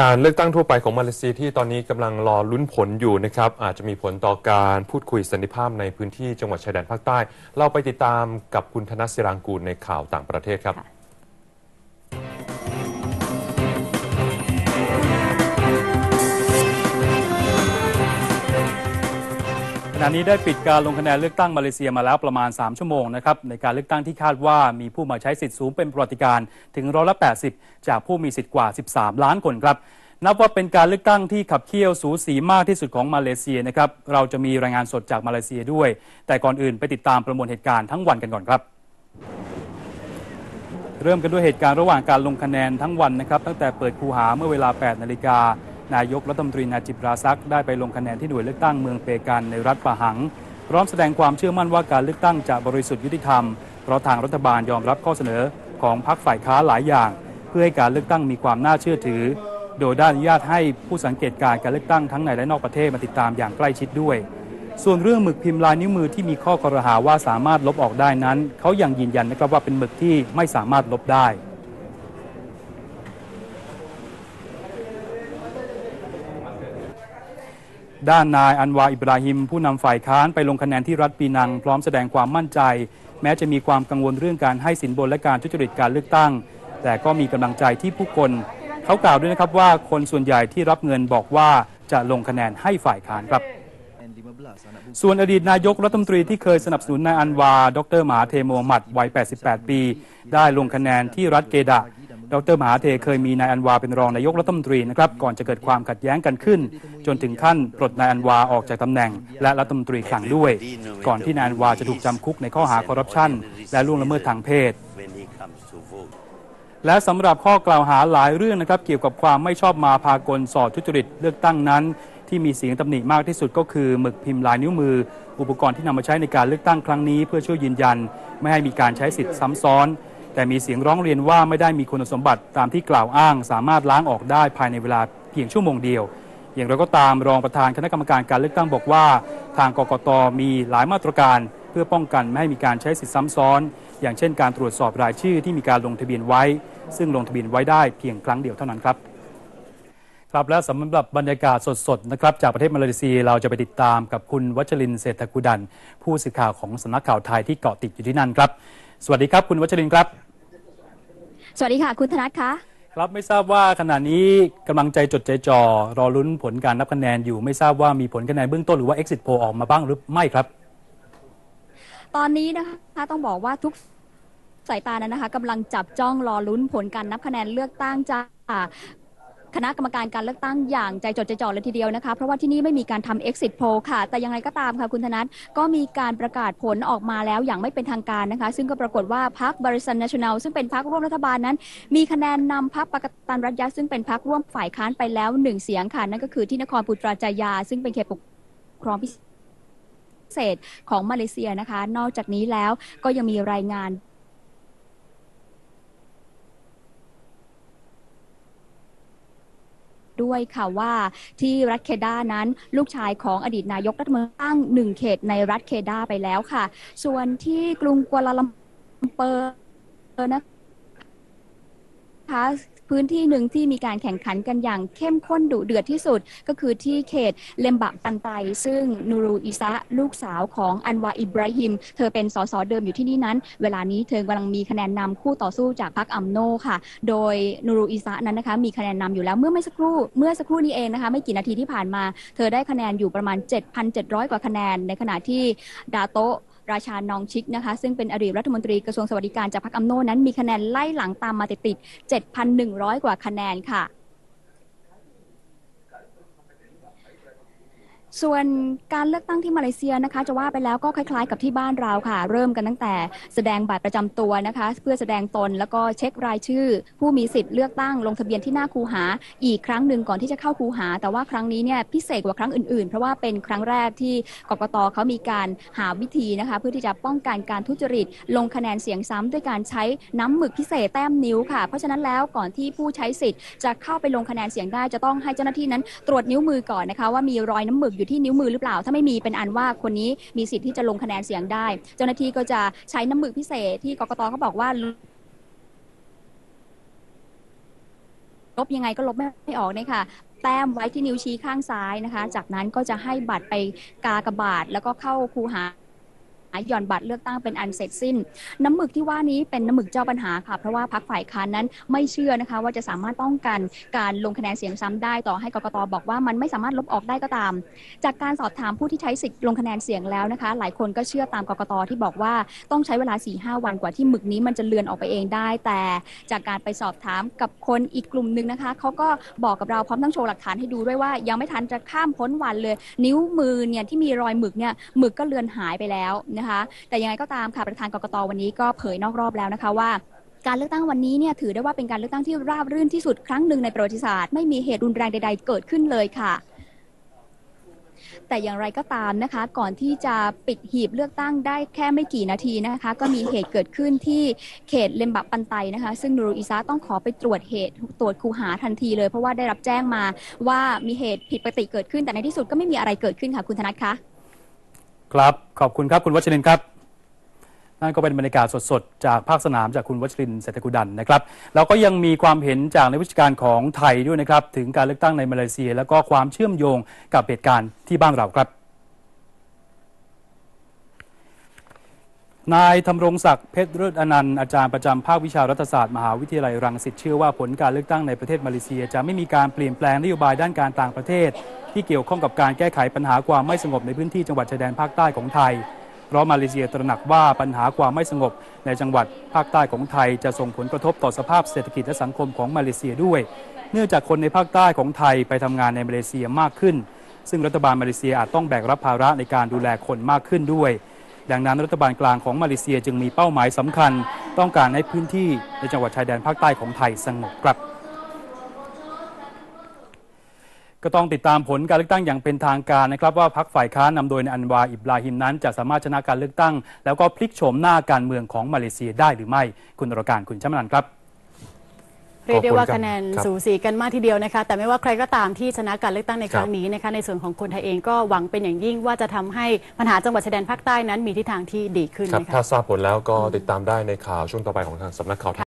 การเลือกตั้งทั่วไปของมาเลเซียที่ตอนนี้กำลังรอลุ้นผลอยู่นะครับ อาจจะมีผลต่อการพูดคุยสันติภาพในพื้นที่จังหวัดชายแดนภาคใต้ เราไปติดตามกับคุณธนศิรางกูลในข่าวต่างประเทศครับ ณะนี้ได้ปิดการลงคะแนนเลือกตั้งมาเลเซียมาแล้วประมาณ 3 ชั่วโมงนะครับในการเลือกตั้งที่คาดว่ามีผู้มาใช้สิทธิ์สูงเป็นประวัติการถึงร้อยละ 80 จากผู้มีสิทธิ์กว่า 13 ล้านคนครับ นับว่าเป็นการเลือกตั้งที่ขับเคี่ยวสูสีมากที่สุดของมาเลเซียนะครับเราจะมีรายงานสดจากมาเลเซียด้วย แต่ก่อนอื่นไปติดตามประมวลเหตุการณ์ทั้งวันกันก่อนครับเริ่มกันด้วยเหตุการณ์ระหว่างการลงคะแนนทั้งวันนะครับตั้งแต่เปิดคูหาเมื่อเวลา 8 นาฬิกา นายกรัฐมนตรีนาจิบราซัก ได้ไปลงคะแนนที่หน่วยเลือกตั้งเมืองเปกันในรัฐปะหัง พร้อมแสดงความเชื่อมั่นว่าการเลือกตั้งจะบริสุทธิ์ยุติธรรม เพราะทางรัฐบาลยอมรับข้อเสนอของพรรคฝ่ายค้าหลายอย่าง เพื่อให้การเลือกตั้งมีความน่าเชื่อถือ โดยได้อนุญาตให้ผู้สังเกตการณ์การเลือกตั้งทั้งในและนอกประเทศมาติดตามอย่างใกล้ชิดด้วย ส่วนเรื่องหมึกพิมพ์ลายนิ้วมือที่มีข้อกรหาว่าสามารถลบออกได้นั้น เขายังยืนยันนะครับว่าเป็นหมึกที่ไม่สามารถลบได้ ด้านนายอันวาอิบราฮิม ผู้นำฝ่ายค้านไปลงคะแนนที่รัฐปีนัง พร้อมแสดงความมั่นใจ แม้จะมีความกังวลเรื่องการให้สินบนและการทุจริตการเลือกตั้ง แต่ก็มีกำลังใจที่ผู้คน เขากล่าวด้วยนะครับว่าคนส่วนใหญ่ที่รับเงินบอกว่าจะลงคะแนนให้ฝ่ายค้านครับส่วนอดีตนายกรัฐมนตรีที่เคยสนับสนุนนายอันวา ดรมหาเทโมฮัมหมัดวัย 88 ปี ได้ลงคะแนนที่รัฐเกดะ ดรมหาเทเคยมีนายอันวาเป็นรองนายกรัฐมนตรีนะครับก่อนจะเกิดความขัดแย้งกันขึ้น จนถึงขั้นปลดนายอันวาออกจากตำแหน่ง และรัฐมนตรีคลังด้วย ก่อนที่นายอันวาจะถูกจำคุกในข้อหาคอร์รัปชันและล่วงละเมิดทางเพศและสำหรับข้อกล่าวหาหลายเรื่องนะครับเกี่ยวกับความไม่ชอบมาพากลสอดทุจริตเลือกตั้งนั้น ที่มีเสียงตำหนิมากที่สุดก็คือหมึกพิมพ์ลายนิ้วมือ อุปกรณ์ที่นำมาใช้ในการเลือกตั้งครั้งนี้ เพื่อช่วยยืนยัน ไม่ให้มีการใช้สิทธิ์ซ้ำซ้อน แต่มีเสียงร้องเรียนว่าไม่ได้มีคุณสมบัติตามที่กล่าวอ้าง สามารถล้างออกได้ภายในเวลาเพียงชั่วโมงเดียว อย่างไรก็ตามรองประธานคณะกรรมการการเลือกตั้งบอกว่า ทางกกตมีหลายมาตรการเพื่อป้องกันไม่ให้มีการใช้สิทธิ์ซ้ำซ้อน อย่างเช่น การตรวจสอบรายชื่อที่มีการลงทะเบียนไว้ ซึ่งลงทะเบียนไว้ได้เพียงครั้งเดียวเท่านั้นครับครับและสำหรับบรรยากาศสดๆนะครับจากประเทศมาเลเซียเราจะไปติดตามกับคุณวัชรินเศรษฐกุดัน ผู้สื่อข่าวของสำนักข่าวไทยที่เกาะติดอยู่ที่นั่นครับ สวัสดีครับ คุณวัชรินทร์ครับ สวัสดีค่ะ คุณธนัทคะ ครับไม่ทราบว่าขณะนี้กำลังใจจดใจจ่อรอลุ้นผลการนับคะแนนอยู่ไม่ทราบว่ามีผลคะแนนเบื้องต้นหรือว่า exit poll ออกมาบ้างหรือไม่ครับ ตอนนี้นะคะต้องบอกว่าทุกสายตานั้นนะคะกำลังจับจ้องรอลุ้นผลการนับคะแนนเลือกตั้งจาก คณะกรรมการการเลือกตั้งอย่างใจจดใจจ่อเลยทีเดียวนะคะ เพราะว่าที่นี่ไม่มีการทำ exit poll ค่ะ แต่ยังไงก็ตามค่ะคุณธนัทก็มีการประกาศผลออกมาแล้วอย่างไม่เป็นทางการนะคะ ซึ่งก็ปรากฏว่าพรรคบริษัท national ซึ่งเป็นพรรคร่วมรัฐบาลนั้น มีคะแนนนำพรรคปากตันรัฐยัตซึ่งเป็นพรรคร่วมฝ่ายค้านไปแล้วหนึ่งเสียงค่ะนั่นก็คือที่นครปุตราจายา ซึ่งเป็นเขตปกครองพิเศษของมาเลเซียนะคะ นอกจากนี้แล้วก็ยังมีรายงาน ด้วยค่ะว่าที่รัฐเคดานั้น ลูกชายของอดีตนายกรัฐมนตรีตั้งหนึ่งเขตในรัฐเคดาไปแล้วค่ะ ส่วนที่กรุงกัวลาลัมเปอร์นะคะ พื้นที่หนึ่งที่มีการแข่งขันกันอย่างเข้มข้นดุเดือดที่สุด ก็คือที่เขตเลมบะปันไต ซึ่งนูรูอิซะลูกสาวของอันวาอิบราฮิม เธอเป็นสสเดิมอยู่ที่นี่นั้น เวลานี้เธอกำลังมีคะแนนนำคู่ต่อสู้จากพรรคอัมโนค่ะ โดยนูรูอิซะนั้นนะคะมีคะแนนนำอยู่แล้วเมื่อไม่สักครู่เมื่อสักครู่นี้เองนะคะไม่กี่นาทีที่ผ่านมา เธอได้คะแนนอยู่ประมาณ 7,700 กว่าคะแนน ในขณะที่ดาโต ราชานองชิกนะคะ ซึ่งเป็นอดีตรัฐมนตรีกระทรวงสวัสดิการจากพรรคอัมโนนั้นมีคะแนนไล่หลังตามมาติดติด7,100 กว่าคะแนนค่ะ ส่วนการเลือกตั้งที่มาเลเซียนะคะ จะว่าไปแล้วก็คล้ายๆ กับที่บ้านเราค่ะ เริ่มกันตั้งแต่แสดงบัตรประจำตัวนะคะ เพื่อแสดงตนแล้วก็เช็ครายชื่อ ผู้มีสิทธิ์เลือกตั้งลงทะเบียนที่หน้าคูหา อีกครั้งหนึ่งก่อนที่จะเข้าคูหา แต่ว่าครั้งนี้เนี่ยพิเศษกว่าครั้งอื่นๆ เพราะว่าเป็นครั้งแรกที่กกตเขามีการหาวิธีนะคะ เพื่อที่จะป้องกันการทุจริต ลงคะแนนเสียงซ้ำด้วยการใช้น้ำหมึกพิเศษแต้มนิ้วค่ะ เพราะฉะนั้นแล้วก่อนที่ผู้ใช้สิทธิ์จะเข้าไปลงคะแนนเสียงได้จะต้องให้เจ้าหน้าที่นั้น ตรวจนิ้วมือก่อนนะคะว่ามีรอยน้ำหมึกอยู่ที่นิ้วมือหรือเปล่า ถ้าไม่มีเป็นอันว่าคนนี้มีสิทธิ์ที่จะลงคะแนนเสียงได้ เจ้าหน้าที่ก็จะใช้น้ำมือพิเศษที่กกตเขาบอกว่าลบยังไงก็ลบไม่ออกเนี่ยค่ะแต้มไว้ที่นิ้วชี้ข้างซ้ายนะคะ จากนั้นก็จะให้บัตรไปกากบาทแล้วก็เข้าคูหา หย่อนบัตรเลือกตั้งเป็นอันเสร็จสิ้น น้ำหมึกที่ว่านี้เป็นน้ำหมึกเจ้าปัญหาค่ะ เพราะว่าพักฝ่ายค้านนั้นไม่เชื่อนะคะ ว่าจะสามารถป้องกันการลงคะแนนเสียงซ้ำได้ต่อให้กกตบอกว่ามันไม่สามารถลบออกได้ก็ตาม จากการสอบถามผู้ที่ใช้สิทธิ์ลงคะแนนเสียงแล้วนะคะ หลายคนก็เชื่อตามกกตที่บอกว่าต้องใช้เวลา4-5วันกว่าที่หมึกนี้มันจะเลือนออกไปเองได้ แต่จากการไปสอบถามกับคนอีกกลุ่มหนึ่งนะคะเขาก็บอกกับเราพร้อมทั้งโชว์หลักฐานให้ดูด้วยว่า ยังไม่ทันจะข้ามพ้นวันเลย นิ้วมือเนี่ยที่มีรอยหมึกเนี่ยหมึกก็เลือนหายไปแล้วนะคะ แต่ยังไงก็ตามค่ะประธานกรกตวันนี้ก็เผยนอกรอบแล้วนะคะว่าการเลือกตั้งวันนี้เนี่ยถือได้ว่าเป็นการเลือกตั้งที่ราบรื่นที่สุดครั้งหนึ่งในประวัติศาสตร์ไม่มีเหตุรุนแรงใด ๆ เกิดขึ้นเลยค่ะ แต่อย่างไรก็ตามนะคะ ก่อนที่จะปิดหีบเลือกตั้งได้แค่ไม่กี่นาทีนะคะ ก็มีเหตุเกิดขึ้นที่เขตเลมบับปันไตนะคะ ซึ่งนูรุอิซาต้องขอไปตรวจเหตุตรวจคูหาทันทีเลย เพราะว่าได้รับแจ้งมาว่ามีเหตุผิดปกติเกิดขึ้นแต่ในที่สุดก็ไม่มีอะไรเกิดขึ้นค่ะคุณธนัทคะ ครับ ขอบคุณครับคุณวัชรินครับ นั่นก็เป็นบรรยากาศสดๆ จากภาคสนามจากคุณวัชรินเศรษฐกุดันนะครับแล้วก็ยังมีความเห็นจากในกวิชาการของไทยด้วยนะครับ ถึงการเลือกตั้งในมาเลเซีย แล้วก็ความเชื่อมโยงกับเหตุการณ์ที่บ้านเราครับนายธำรงศักดิ์เพชรเลิอนันต์อาจารย์ประจำภาควิชารัฐศาสตร์มหาวิทยาลัยรังสิตเชื่อว่าผลการเลือกตั้งในประเทศมาเลเซีย จะไม่มีการเปลี่ยนแปลงนโยบายด้านการต่างประเทศ ที่เกี่ยวข้องกับการแก้ไขปัญหาความไม่สงบในพื้นที่จังหวัดชายแดนภาคใต้ของไทย เพราะมาเลเซียตระหนักว่าปัญหาความไม่สงบในจังหวัดภาคใต้ของไทย จะส่งผลกระทบต่อสภาพเศรษฐกิจและสังคมของมาเลเซียด้วย เนื่องจากคนในภาคใต้ของไทยไปทำงานในมาเลเซียมากขึ้น ซึ่งรัฐบาลมาเลเซียอาจต้องแบกรับภาระในการดูแลคนมากขึ้นด้วย ดังนั้นรัฐบาลกลางของมาเลเซียจึงมีเป้าหมายสำคัญ ต้องการให้พื้นที่ในจังหวัดชายแดนภาคใต้ของไทยสงบครับ ก็ต้องติดตามผลการเลือกตั้งอย่างเป็นทางการนะครับว่าพรรคฝ่ายค้านนำโดยนายอันวาอิบราฮิมนั้น จะสามารถชนะการเลือกตั้ง แล้วก็พลิกโฉมหน้าการเมืองของมาเลเซียได้หรือไม่คุณอรการคุณชัมนันท์ครับเรียกได้ว่าคะแนนสูสีกันมากทีเดียวนะคะ แต่ไม่ว่าใครก็ตามที่ชนะการเลือกตั้งในครั้งนี้นะคะในส่วนของคนไทยเองก็หวังเป็นอย่างยิ่งว่าจะทำให้ปัญหาจังหวัดชายแดนภาคใต้นั้นมีทิศทางที่ดีขึ้นครับนะคะถ้าทราบผลแล้วก็ติดตามได้ในข่าวช่วงต่อไปของทางสำนักข่าวไทย